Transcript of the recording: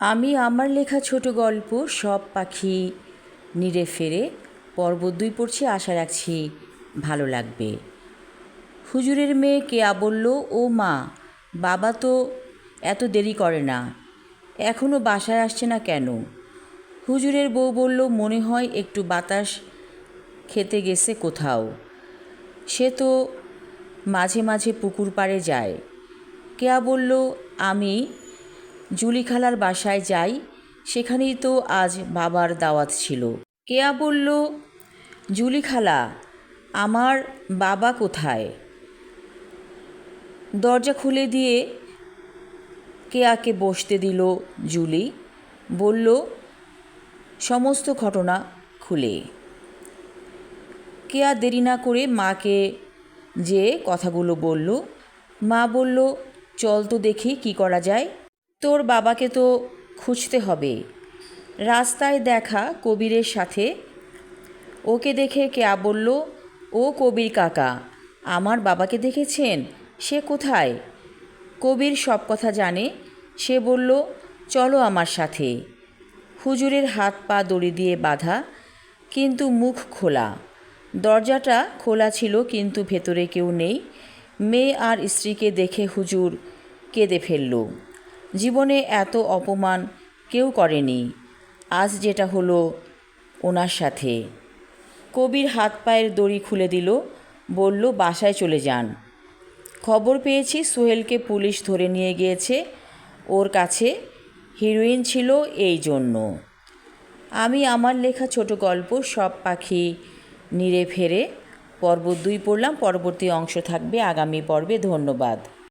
আমি আমার লেখা ছোট গল্প সব পাখি নিরে ফেরে পর্ব দুই পড়ছি, আশা রাখছি ভালো লাগবে। হুজুরের মেয়ে কেয়া বলল, ও মা, বাবা তো এত দেরি করে না এখনও বাসায় আসছে না কেন? হুজুরের বউ বলল, মনে হয় একটু বাতাস খেতে গেছে কোথাও। সে তো মাঝে মাঝে পুকুর পাড়ে যায়। কেয়া বলল, আমি জুলি খালার বাসায় যাই, সেখানেই তো আজ বাবার দাওয়াত ছিল। কেয়া বলল জুলি খালা আমার বাবা কোথায়? দরজা খুলে দিয়ে কেয়াকে বসতে দিল জুলি। বলল, সমস্ত ঘটনা খুলে। কেয়া দেরি না করে মাকে যে কথাগুলো বলল, মা বলল, চল তো দেখি কি করা যায়। তোর বাবাকে তো খুঁজতে হবে। রাস্তায় দেখা কবিরের সাথে। ওকে দেখে কেয়া বলল, ও কবির কাকা, আমার বাবাকে দেখেছেন? সে কোথায়? কবির সব কথা জানে। সে বলল, চলো আমার সাথে। হুজুরের হাত পা দড়ি দিয়ে বাঁধা, কিন্তু মুখ খোলা। দরজাটা খোলা ছিল, কিন্তু ভেতরে কেউ নেই। মেয়ে আর স্ত্রীকে দেখে হুজুর কেঁদে ফেলল। জীবনে এত অপমান কেউ করেনি। আজ যেটা হলো ওনার সাথে। কবির হাত পায়ের দড়ি খুলে দিল, বলল, বাসায় চলে যান। খবর পেয়েছি, সোহেলকে পুলিশ ধরে নিয়ে গিয়েছে। ওর কাছে হিরোইন ছিল এই জন্য। আমি আমার লেখা ছোট গল্প, সব পাখি নিরে ফেরে পর্ব দুই পড়লাম, পরবর্তী অংশ থাকবে আগামী পর্বে। ধন্যবাদ।